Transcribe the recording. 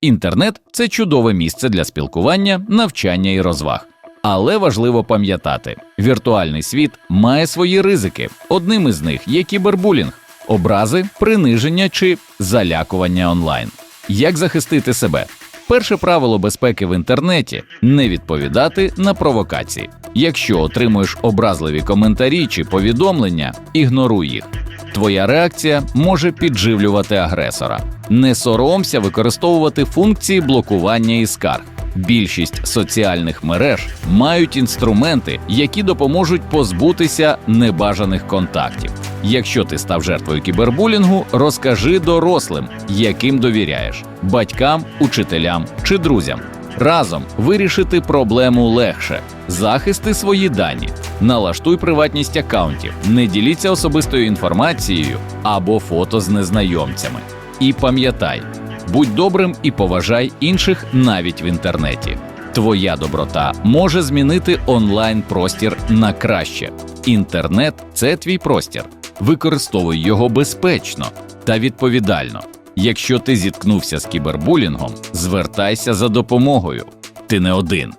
Інтернет це чудове місце для спілкування, навчання і розваг. Але важливо пам'ятати, віртуальний світ має свої ризики. Одним із них є кібербулінг, образи, приниження чи залякування онлайн. Як захистити себе? Перше правило безпеки в інтернеті не відповідати на провокації. Якщо отримуєш образливі коментарі чи повідомлення, ігноруй їх. Твоя реакція може підживлювати агресора. Не соромся використовувати функції блокування і скарг. Більшість соціальних мереж мають інструменти, які допоможуть позбутися небажаних контактів. Якщо ти став жертвою кібербулінгу, розкажи дорослим, яким довіряєш батькам, учителям чи друзям. Разом вирішити проблему легше. Захисти свої дані, налаштуй приватність аккаунтів, не діліться особистою інформацією або фото з незнайомцями. І пам'ятай, будь добрим і поважай інших навіть в інтернеті. Твоя доброта може змінити онлайн простір на краще. Інтернет це твій простір. Використовуй його безпечно та відповідально. Якщо ти зіткнувся з кібербулінгом, звертайся за допомогою. Ти не один.